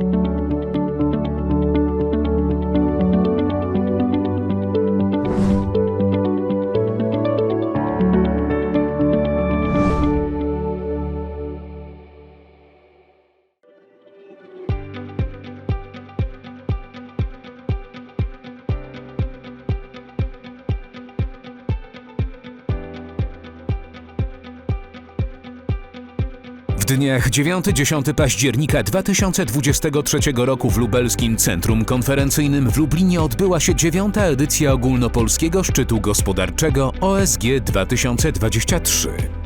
W dniach 9-10 października 2023 roku w lubelskim Centrum Konferencyjnym w Lublinie odbyła się dziewiąta edycja ogólnopolskiego szczytu gospodarczego OSG 2023.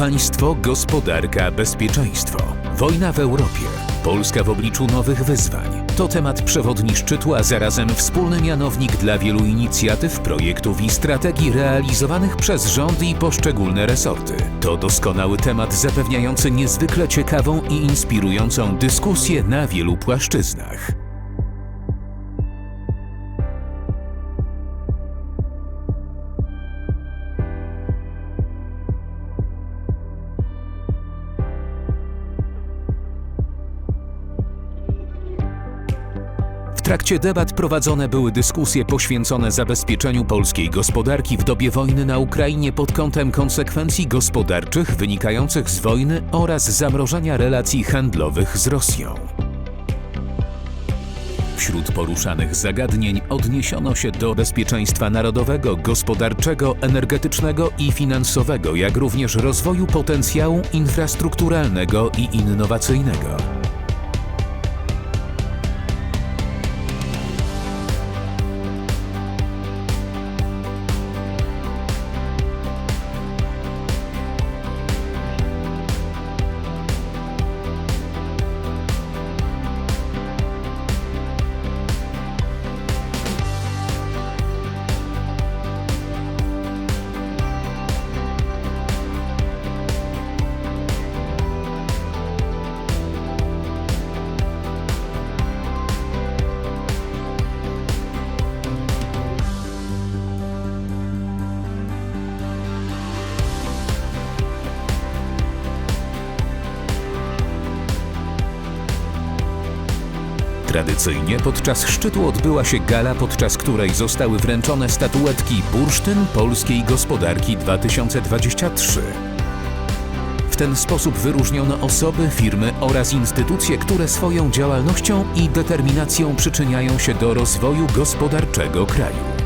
Państwo, gospodarka, bezpieczeństwo. Wojna w Europie. Polska w obliczu nowych wyzwań. To temat przewodni szczytu, a zarazem wspólny mianownik dla wielu inicjatyw, projektów i strategii realizowanych przez rząd i poszczególne resorty. To doskonały temat zapewniający niezwykle ciekawą i inspirującą dyskusję na wielu płaszczyznach. Trakcie debat prowadzone były dyskusje poświęcone zabezpieczeniu polskiej gospodarki w dobie wojny na Ukrainie pod kątem konsekwencji gospodarczych wynikających z wojny oraz zamrożenia relacji handlowych z Rosją. Wśród poruszanych zagadnień odniesiono się do bezpieczeństwa narodowego, gospodarczego, energetycznego i finansowego, jak również rozwoju potencjału infrastrukturalnego i innowacyjnego. Tradycyjnie podczas szczytu odbyła się gala, podczas której zostały wręczone statuetki Bursztyn Polskiej Gospodarki 2023. W ten sposób wyróżniono osoby, firmy oraz instytucje, które swoją działalnością i determinacją przyczyniają się do rozwoju gospodarczego kraju.